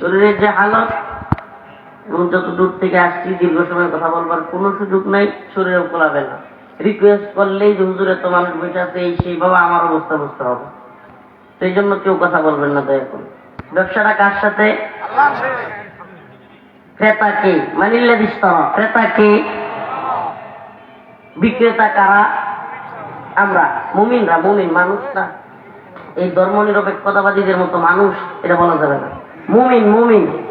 শরীরের যে হালত এবং যত দূর থেকে আসছি, দীর্ঘ সময় কথা বলবার কোনো সুযোগ নাই, শরীরেও কোলাবে না। রিকোয়েস্ট করলেই যে হুজুরে তো মানুষ বসে আছে, এই সেই বাবা আমার অবস্থা বুঝতে হবে। সেই জন্য কেউ কথা বলবেন না, দয়া করে। ব্যবসাটা কার সাথে? ক্রেতা কে? মানিল্লা দিস্তর ক্রেতা কে? বিক্রেতা কারা? আমরা, মুমিনরা, মুমিন মানুষ না। এই ধর্ম নিরপেক্ষতাবাদীদের মতো মানুষ, এটা বলা যাবে না। মুমিন মুমিন।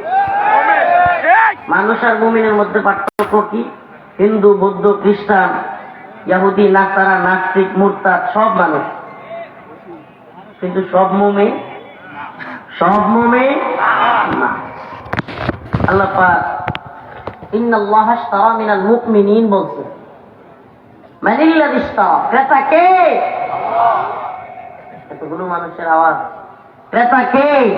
মানুষ আর মুমিনের মধ্যে পার্থক্য কি? হিন্দু বৌদ্ধ খ্রিস্টান ইয়াহুদি নাসারা নাস্তিক মুরতাদ সব মানুষ। কিন্তু সব মুমে সব মুমে না। আল্লাহ পাক ইন্নাল্লাহ আশতারা মিনাল মুমিনিন বলছে। মানিল্লাযী ইশতারা ক্রেতা কে? এতগুলো মানুষের আওয়াজ। ক্রেতা কে?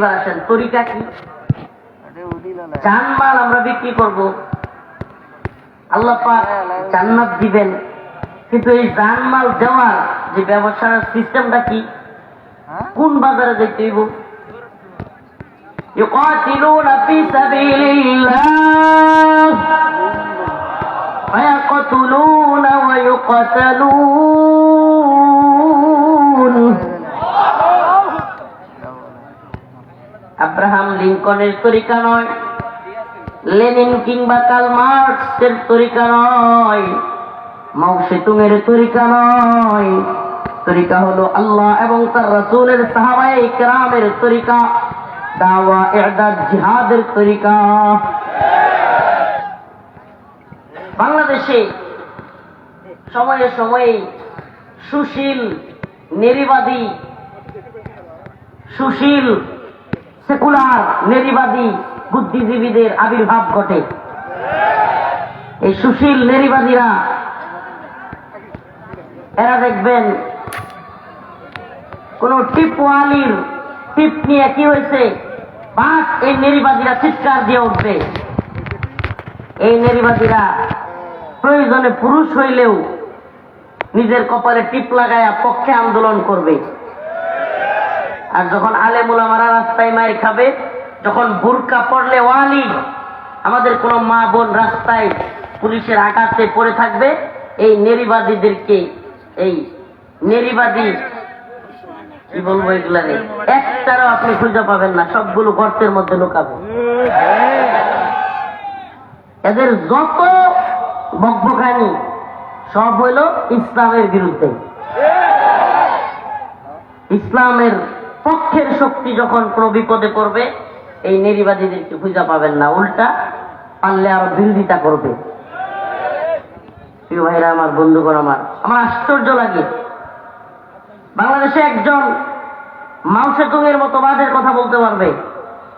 এবার আসেন তরিকা কি জানমাল আমরা বিক্রি করব আল্লাহ পাক জান্নাত দিবেন কিন্তু এই জানমাল দেওয়ার যে ব্যবসার সিস্টেমটা কি কোন বাজারে দেখতে হইব يقاتلون في سبيل الله فيقتلون ويقتلون আব্রাহাম লিঙ্কনের তরিকা নয়। লেনিন কিংবা কাল মার্কসের তরিকা নয়। মাও সেতুংয়ের তরিকা নয়। তরিকা হলো আল্লাহ এবং তার রাসূলের সাহাবায়ে কেরামের তরিকা। দাওয়া ইরদাদ জিহাদের তরিকা। বাংলাদেশে সময়ে সময়ে সুশীল নেরিবাদী সুশীল সেকুলার নেরিবাদী বুদ্ধিজীবীদের আবির্ভাব ঘটে। এই সুশীল নেরিবাদীরা এরা দেখবেন, কোন টিপওয়ালির টিপ নিয়ে কি হয়েছে, বাস এই নেরিবাদীরা চিৎকার দিয়ে উঠবে। এই নেরিবাদীরা প্রয়োজনে পুরুষ হইলেও নিজের কপালে টিপ লাগায়া পক্ষে আন্দোলন করবে। আর যখন আলে মুলামারা রাস্তায় মায়ের খাবে, যখন বুরকা পড়লে ওয়ালি, আমাদের কোন মা বোন রাস্তায় পুলিশের আঘাতে পড়ে থাকবে, এই নেরিবাদীদেরকে এই নেরিবাদী কি বলব এগুলা রে একটারও আপনি খুঁজে পাবেন না, সবগুলো গর্তের মধ্যে লুকাবে। এদের যত বকবকানি সব হইল ইসলামের বিরুদ্ধে। ইসলামের পক্ষের শক্তি যখন কোনো বিপদে পড়বে, এই নেরিবাদীদেরকে খুঁজে পাবেন না। উল্টা পারলে আরও বিরোধিতা করবে। প্রিয় ভাইরা, আমার বন্ধুগণ, আমার আমার আশ্চর্য লাগে। বাংলাদেশে একজন মাউসেতুং এর মতবাদের কথা বলতে পারবে।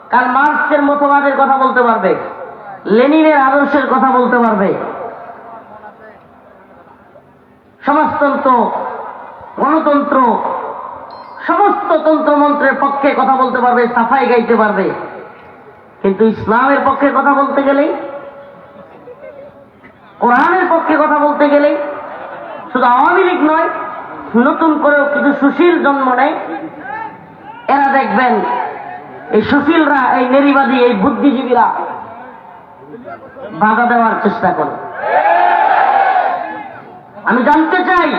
কাল মার্কসের মতবাদের কথা বলতে পারবে। লেনিনের আদর্শের কথা বলতে পারবে। সমাজতন্ত্র, গণতন্ত্র সমস্ত তন্ত্রমন্ত্রের পক্ষে কথা বলতে পারবে, সাফাই গাইতে পারবে। কিন্তু ইসলামের পক্ষে কথা বলতে গেলেই কোরআনের পক্ষে কথা বলতে গেলেই শুধু আওয়ামী লীগ নয়, নতুন করেও কিছু সুশীল জন্ম নেয়। এরা দেখবেন, এই সুশীলরা, এই নেরিবাদী, এই বুদ্ধিজীবীরা বাধা দেওয়ার চেষ্টা করে। আমি জানতে চাই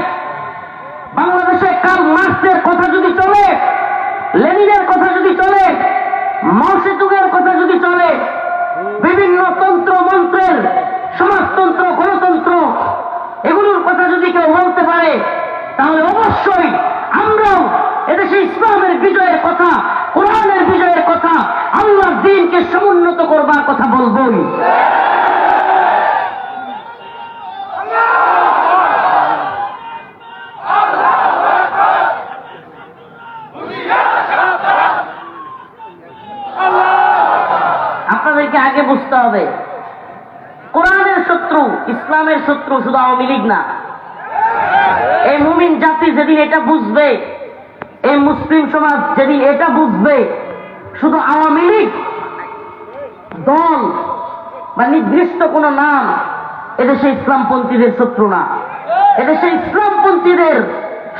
বাংলাদেশে কাল মার্ক্সের কথা যদি চলে, লেনিনের কথা যদি চলে মাউসেতুগের কথা যদি চলে, বিভিন্ন তন্ত্র, মন্ত্রের, সমাজতন্ত্র, গণতন্ত্র, এগুলোর কথা যদি কেউ বলতে পারে, তাহলে অবশ্যই আমরাও এদেশে ইসলামের বিজয়ের কথা, কোরআনের বিজয়ের কথা, আল্লাহর দিনকে সমুন্নত করবার কথা বলবই। হবে। কোরআনের শত্রু, ইসলামের শত্রু শুধু আওয়ামী লীগ না। এই মুমিন জাতি যেদিন এটা বুঝবে, এই মুসলিম সমাজ যেদিন এটা বুঝবে, শুধু আওয়ামী লীগ, দল বা নির্দিষ্ট কোন নাম এদেশে ইসলামপন্থীদের শত্রু না। এদেশে ইসলামপন্থীদের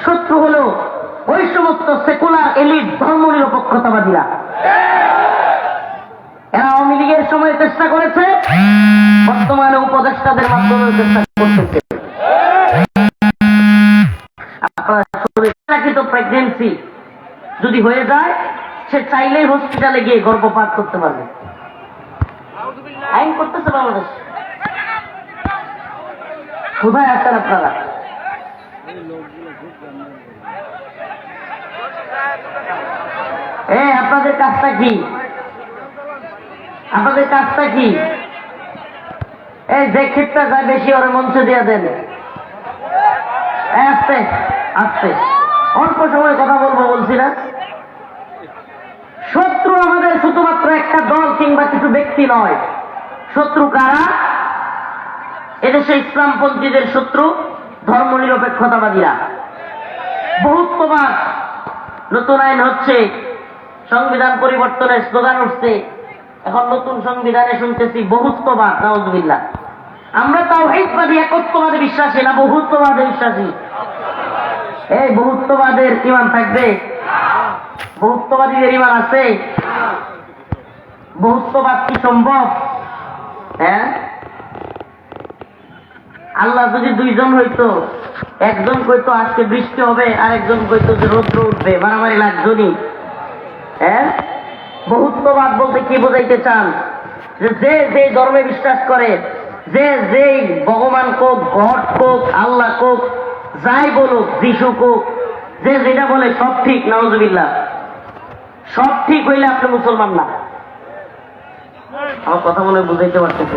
শত্রু হলো ওই সমস্ত সেকুলার এলিট ধর্ম নিরপেক্ষতাবাদীরা আওয়ামী লীগের সময় চেষ্টা করেছে, বর্তমানে উপদেষ্টাদের মাধ্যমে চেষ্টা করতেছে। প্রেগনেন্সি যদি হয়ে যায়, সে চাইলেই হসপিটালে গিয়ে গর্ভপাত করতে পারবে। আইন করতেছে বাংলাদেশ। কোথায় আপনারা? আপনাদের কাজটা কি? আপনাদের কাজটা কি? এই যে ক্ষেতটা যায় বেশি, ওর মঞ্চে দিয়ে দেন। আস্তে আস্তে। অল্প সময় কথা বলব, বলছি না। শত্রু আমাদের শুধুমাত্র একটা দল কিংবা কিছু ব্যক্তি নয়। শত্রু কারা? এদেশে ইসলামপন্থীদের শত্রু ধর্ম নিরপেক্ষতাবাদীরা বহুত্ববাদ নতুন আইন হচ্ছে, সংবিধান পরিবর্তনের স্লোগান উঠছে এখন নতুন সংবিধানে শুনতেছি বহুত্ববাদ নওয়াজবিল্লা আমরা তাও হেকবাদী একত্ববাদে বিশ্বাসী না বহুত্ববাদে বিশ্বাসী? এই বহুত্ববাদের ইমান থাকবে? বহুত্ববাদীদের ইমান আছে? বহুত্ববাদ কি সম্ভব? হ্যাঁ? আল্লাহ যদি দুইজন হইতো, একজন কইতো আজকে বৃষ্টি হবে আর একজন কইতো যে রৌদ্র উঠবে, মারামারি লাগজনই হ্যাঁ? বহুত্ববাদ বলতে কি বোঝাইতে চান? যে যে যে ধর্মে বিশ্বাস করে, যে যেই ভগবান কোক, গড কোক, আল্লাহ কোক, যাই বলুক, যিশু কোক, যে যেটা বলে সব ঠিক নওয়াজবিল্লা সব ঠিক হইলে আপনি মুসলমান না। আমার কথা বলে বুঝাইতে পারতেছে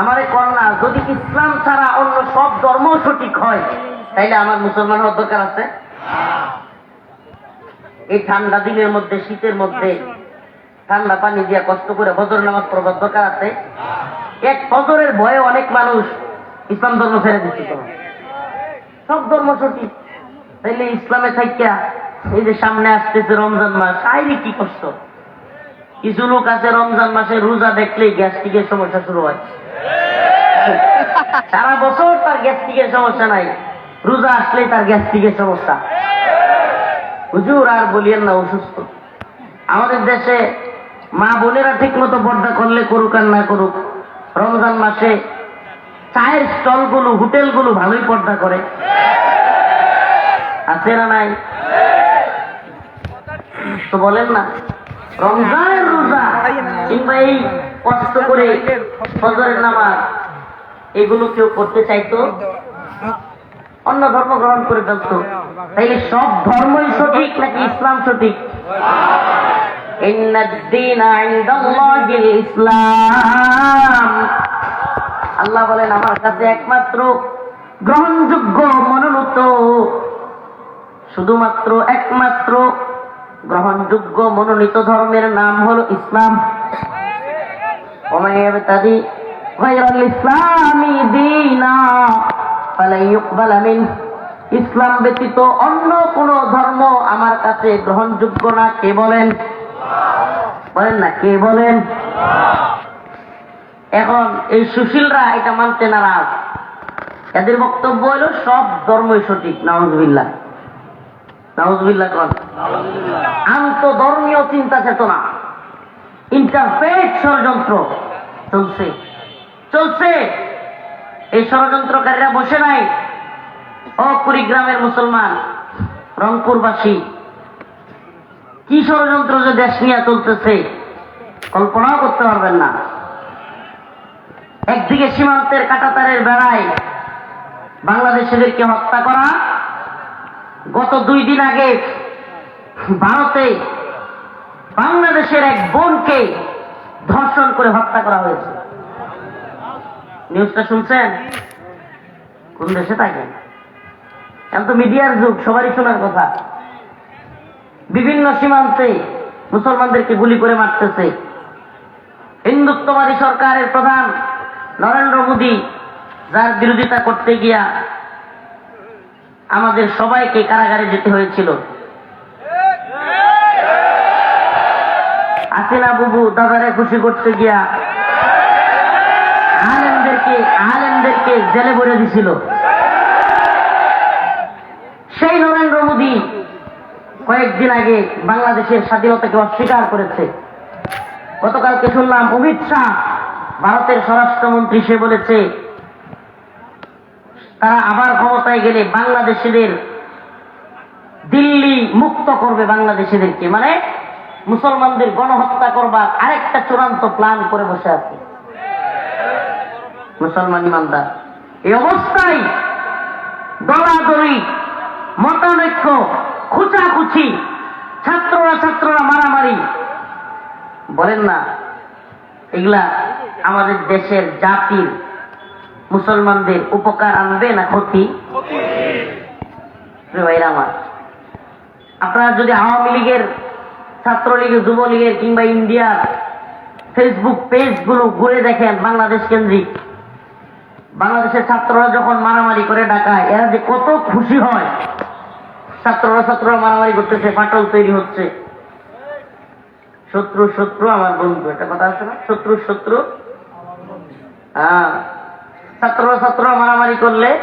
আমার এই কন্যা, যদি ইসলাম ছাড়া অন্য সব ধর্ম সঠিক হয়, তাইলে আমার মুসলমান হওয়ার দরকার আছে? এই ঠান্ডা দিনের মধ্যে, শীতের মধ্যে ঠান্ডা পানি দিয়া কষ্ট করে ফজর নামাজ পড়বার দরকার আছে? এক ফজরের ভয়ে অনেক মানুষ ইসলাম ধর্ম ছেড়ে দিচ্ছে সব ধর্ম সঠিক। তাইলে ইসলামে থাকিয়া এই যে সামনে আসতেছে রমজান মাস, আইরে কি কষ্ট? কিছু লোক আছে রমজান মাসে রোজা দেখলেই গ্যাস্ট্রিকের সমস্যা শুরু হয়। সারা বছর তার গ্যাস্ট্রিকের সমস্যা নাই। রোজা আসলেই তার গ্যাস্ট্রিকের সমস্যা। হুজুর আর বলিয়েন না, অসুস্থ। আমাদের দেশে মা বোনেরা ঠিক মতো পর্দা করলে করুক আর না করুক, রমজান মাসে চায়ের স্টলগুলো, হোটেলগুলো ভালোই পর্দা করে। আছে না নাই? তো বলেন না, রমজানের রোজা কিংবা এই কষ্ট করে ফজরের নামাজ, এগুলো কেউ করতে চাইতো? অন্য ধর্ম গ্রহণ করে ফেলত তাইলে সব ধর্মই সঠিক নাকি ইসলাম সঠিক? ইসলাম। আল্লাহ বলেন, আমার কাছে একমাত্র গ্রহণযোগ্য, মনোনীত, শুধুমাত্র একমাত্র গ্রহণযোগ্য, মনোনীত ধর্মের নাম হল ইসলাম। ইসলামী দিনা। ইসলাম ব্যতীত অন্য কোন ধর্ম আমার কাছে গ্রহণযোগ্য না। কে বলেন? বলেন না, কে বলেন? এখন এই সুশীলরা এটা মানতে নারাজ। এদের বক্তব্য হলো, সব ধর্মই সঠিক নাউজবিল্লা নাউজবিল্লা কন? আন্ত চিন্তা চেতনা। ইন্টারফেট ষড়যন্ত্র। চলছে। চলছে। এই ষড়যন্ত্রকারীরা বসে নাই। ও কুড়িগ্রামের মুসলমান, রংপুরবাসী, কি ষড়যন্ত্র যে দেশ নিয়ে চলতেছে, কল্পনাও করতে পারবেন না। একদিকে সীমান্তের কাটাতারের বেড়ায় বাংলাদেশিদেরকে হত্যা করা, গত দুই দিন আগে ভারতে বাংলাদেশের এক বোনকে ধর্ষণ করে হত্যা করা হয়েছে। নিউজটা শুনছেন? কোন দেশে থাকেন এখন তো মিডিয়ার যুগ, সবারই শোনার কথা। বিভিন্ন সীমান্তে মুসলমানদেরকে গুলি করে মারতেছে। হিন্দুত্ববাদী সরকারের প্রধান নরেন্দ্র মোদী, যার বিরোধিতা করতে গিয়া আমাদের সবাইকে কারাগারে যেতে হয়েছিল। আসিনা বুবু দাদারে খুশি করতে গিয়া আলেমদেরকে আলেমদেরকে জেলে ভরে দিছিল। সেই নরেন্দ্র মোদী কয়েকদিন আগে বাংলাদেশের স্বাধীনতাকে অস্বীকার করেছে। গতকালকে শুনলাম অমিত শাহ ভারতের স্বরাষ্ট্রমন্ত্রী সে বলেছে, তারা আবার ক্ষমতায় গেলে বাংলাদেশিদের দিল্লি মুক্ত করবে বাংলাদেশিদেরকে। মানে মুসলমানদের গণহত্যা করবার আরেকটা চূড়ান্ত প্ল্যান করে বসে আছে। মুসলমান ইমানদার এই অবস্থায় দলাদলি, মতানৈক্য, খুচাখুচি, ছাত্ররা ছাত্ররা মারামারি। বলেন না, এগুলা আমাদের দেশের জাতির মুসলমানদের উপকার আনবে না ক্ষতি? আমার, আপনারা যদি আওয়ামী লীগের ছাত্রলীগের যুবলীগের কিংবা ইন্ডিয়ার ফেসবুক পেজগুলো ঘুরে দেখেন বাংলাদেশ কেন্দ্রিক বাংলাদেশের ছাত্ররা যখন মারামারি করে ডাকায় এরা যে কত খুশি হয়। ছাত্ররা ছাত্ররা মারামারি করতেছে, ফাটল তৈরি হচ্ছে। শত্রু শত্রু, আমার বন্ধু, একটা কথা আছে না? শত্রু শত্রু। হ্যাঁ। ছাত্ররা ছাত্ররা মারামারি করলে,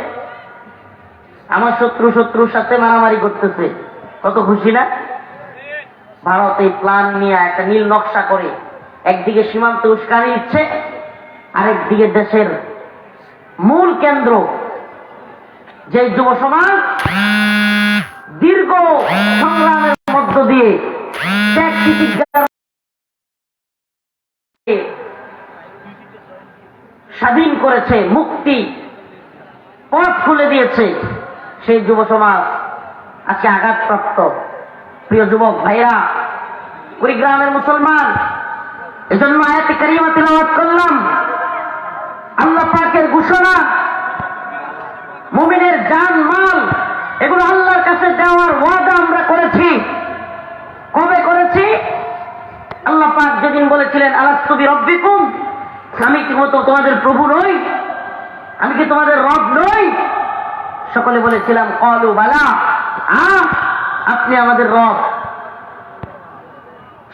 আমার শত্রু, শত্রুর সাথে মারামারি করতেছে। কত খুশি না? ভারত এই প্ল্যান নিয়ে একটা নীল নকশা করে, একদিকে সীমান্ত উস্কানি দিচ্ছে, আরেকদিকে দেশের মূল কেন্দ্র যে যুব সমাজ দীর্ঘ সংগ্রামের মধ্য দিয়ে স্বাধীন করেছে, মুক্তি পথ খুলে দিয়েছে সেই যুব সমাজ আজকে আঘাতপ্রাপ্ত। প্রিয় যুবক ভাইরা, কুড়িগ্রামের মুসলমান, এজন্য আয়াতি কারিমা তিলাওয়াত করলাম। আল্লাহ পাকের ঘোষণা, মুমিনের জান, মাল, এগুলো আল্লাহর কাছে দেওয়ার ওয়াদা আমরা করেছি। কবে করেছি? আল্লাহ পাক যেদিন বলেছিলেন আলাস্তবি রব্বিকুম আমি কি মতো তোমাদের প্রভু নই, আমি কি তোমাদের রব নই? সকলে বলেছিলাম, কলু বালা আ আপনি আমাদের রব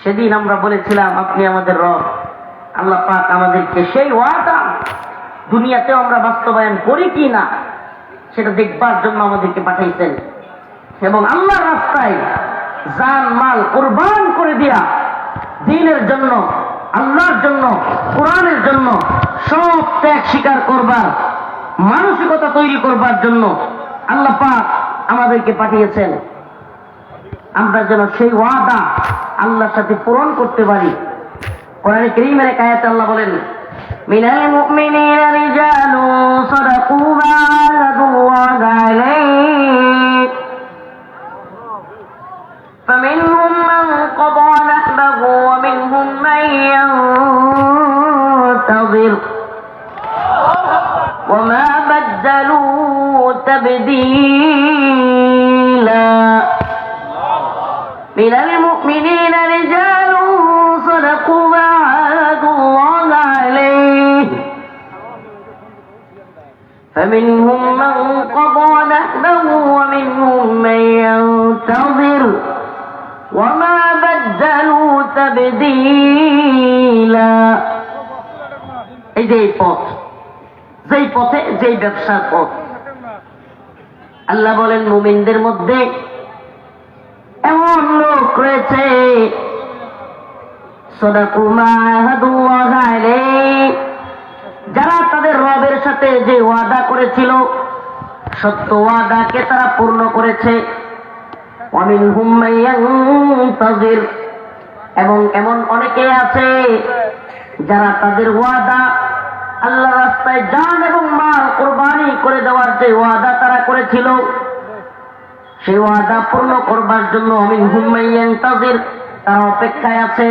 সেদিন আমরা বলেছিলাম, আপনি আমাদের রব আল্লাহ পাক আমাদেরকে সেই ওয়াদা দুনিয়াতেও আমরা বাস্তবায়ন করি কি না, সেটা দেখবার জন্য আমাদেরকে পাঠাইছেন। এবং আল্লাহর রাস্তায় জান, মাল কোরবান করে দিয়া দিনের জন্য, আল্লাহর জন্য, কোরআনের জন্য সব ত্যাগ স্বীকার করবার, মানসিকতা তৈরি করবার জন্য আল্লাহ পাক আমাদেরকে পাঠিয়েছেন। আমরা যেন সেই ওয়াদা আল্লাহর সাথে পূরণ করতে পারি। কোরআন করিমের এক আল্লাহ বলেন من المؤمنين رجال صدقوا ما عاهدوا الله عليه. فمنهم من قضى نحبه ومنهم من ينتظر. وما بدلوا تبديلا. من فمنهم من قضى نحبه ومنهم من ينتظر وما بدلوا تبديلا এই যে এই পথ যেই পথে যেই ব্যবসার পথ আল্লাহ বলেন মুমিনদের মধ্যে এমন লোক রয়েছে সদাকু মা আহাদুল্লাহ আলাইহি যারা তাদের রবের সাথে যে ওয়াদা করেছিল, সত্য ওয়াদাকে তারা পূর্ণ করেছে। এবং এমন অনেকে আছে যারা তাদের ওয়াদা আল্লাহ রাস্তায় যান এবং মাল কোরবানি করে দেওয়ার যে ওয়াদা তারা করেছিল, সেই ওয়াদা পূর্ণ করবার জন্য অমিন হুমাইয়ান তাদের তারা অপেক্ষায় আছে।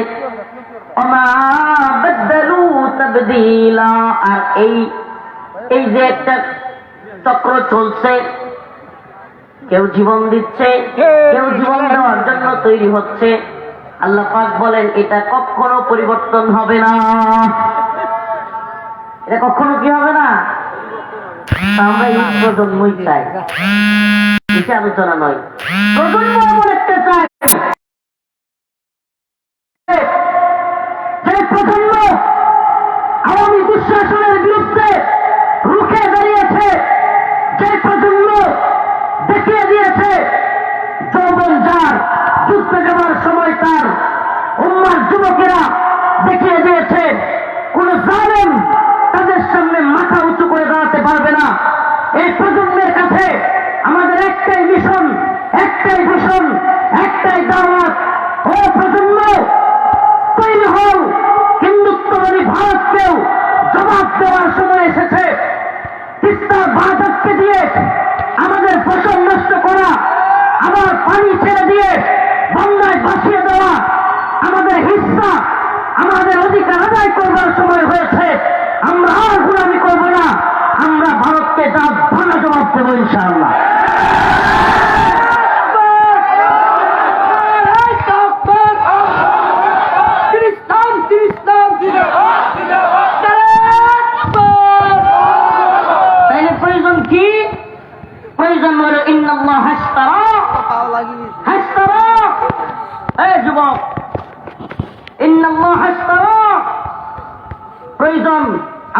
আর এই এই যে একটা চক্র চলছে কেউ জীবন দিচ্ছে কেউ জীবন দেওয়ার জন্য তৈরি হচ্ছে। আল্লাহ পাক বলেন এটা কখনো পরিবর্তন হবে না। এটা কখনো কি হবে না? আমরা এই প্রজন্মই চাই। আলোচনা নয়। প্রজন্ম এমন একটা চাই যে প্রজন্ম আওয়ামী দুঃশাসনের বিরুদ্ধে রুখে দাঁড়িয়েছে যে প্রজন্ম দেখিয়ে দিয়েছে যৌবন যার, যুদ্ধে যাওয়ার সময় তার, উম্মার যুবকেরা দেখিয়ে দিয়েছে, কোন জালেম তাদের সামনে মাথা উঁচু করে দাঁড়াতে পারবে না। এই প্রজন্মের কাছে আমাদের একটাই মিশন একটাই ভীষণ, একটাই দাওয়াত। ও প্রজন্ম তৈরি হও হিন্দুত্ববাদী ভারতকেও জবাব দেওয়ার সময় এসেছে তিস্তার বাঁধকে দিয়ে আমাদের ফসল নষ্ট করা আমার পানি ছেড়ে দিয়ে বন্যায় ভাসিয়ে দেওয়া আমাদের হিস্সা আমাদের অধিকার আদায় করবার সময় হয়েছে আমরা আর গুলামি করব না আমরা ভারতকে যা ভালো জবাব দেবো ইনশাআল্লাহ তাইলে প্রয়োজন কি প্রয়োজন হলো ইন্নাল্লাহ হাসতারা হাসতারা এই যুবক ইন্নাল্লাহ হাসতারা প্রয়োজন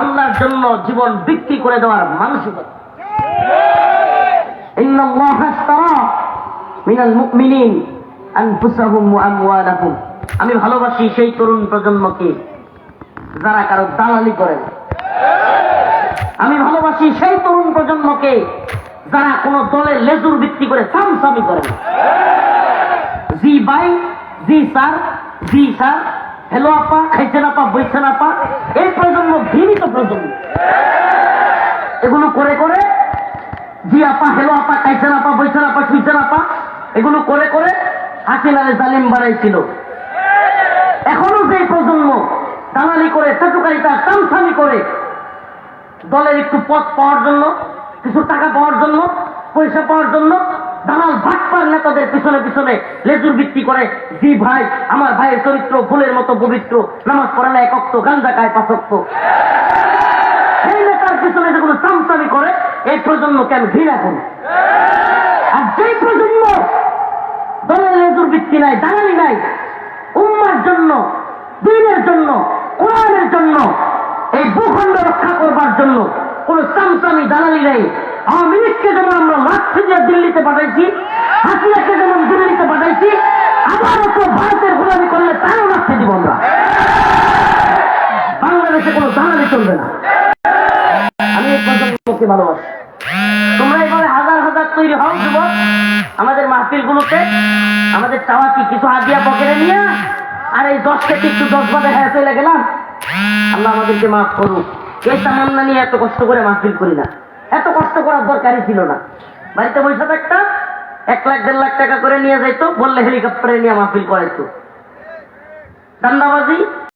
আল্লাহর জন্য জীবন বিক্রি করে দেওয়ার মানসিকতা। আমি ভালোবাসি সেই তরুণ প্রজন্মকে যারা কারও দালালি করেন আমি ভালোবাসি সেই তরুণ প্রজন্মকে যারা কোন দলের লেজুর ভিত্তি করে সামসামি করে। জি ভাই জি স্যার জি স্যার হ্যালো আপা, খাইছেন আপা, বইছেন আপা? এই প্রজন্ম ঘৃণিত প্রজন্ম। এগুলো করে করে, জি আপা, হ্যালো আপা, খাইছেন আপা, বইছেন আপা, শুইছেন আপা, এগুলো করে করে হাসিনারে জালিম বাড়াইছিল এখনও যে প্রজন্ম দালালি করে চাটুকারিতা সামসামি করে, দলের একটু পথ পাওয়ার জন্য, কিছু টাকা পাওয়ার জন্য, পয়সা পাওয়ার জন্য দালাল ভাটপার নেতাদের পিছনে পিছনে লেজুর ভিত্তি করে, জি ভাই, আমার ভাইয়ের চরিত্র ফুলের মতো পবিত্র, নামাজ পড়ে না একক্ত গাঞ্জা খায় পাঁচক্ত সেই নেতার পিছনে যেগুলো চামচামি করে, এই ঘৃণা আর যেই প্রজন্ম দলের লেজুর নাই, দালালি নাই, উম্মার জন্য, দিনের জন্য, কোরআনের জন্য, এই ভূখণ্ড রক্ষা করবার জন্য কোন চামচামি, দালালি নেই আওয়ামী লীগকে যেমন আমরা লাচ্ছি দিয়ে দিল্লিতে পাঠাইছি হাসিনাকে যেমন দিল্লিতে পাঠাইছি আবারও তো ভারতের গোলামি করলে তারও লাচ্ছি দিব আমরা। বাংলাদেশে কোনো দালালি চলবে না। আমি এই প্রজন্মকে ভালোবাসি। তোমরা এভাবে হাজার হাজার তৈরি হও, যুবক। আমাদের মাহফিল গুলোতে আমাদের চাওয়া কি কিছু হাদিয়া পকেটে নিয়ে, আর এই দশ থেকে একটু দশ বাদে হ্যাঁ চলে গেলাম। আল্লাহ আমাদেরকে মাফ করুক। এই তামান্না নিয়ে এত কষ্ট করে মাহফিল করি না। এত কষ্ট করার দরকারই ছিল না। বাড়িতে বসে একটা এক লাখ, দেড় লাখ টাকা করে নিয়ে যাইতো, বললে হেলিকপ্টারে নিয়ে মাহফিল করাইতো। দান্দাবাজি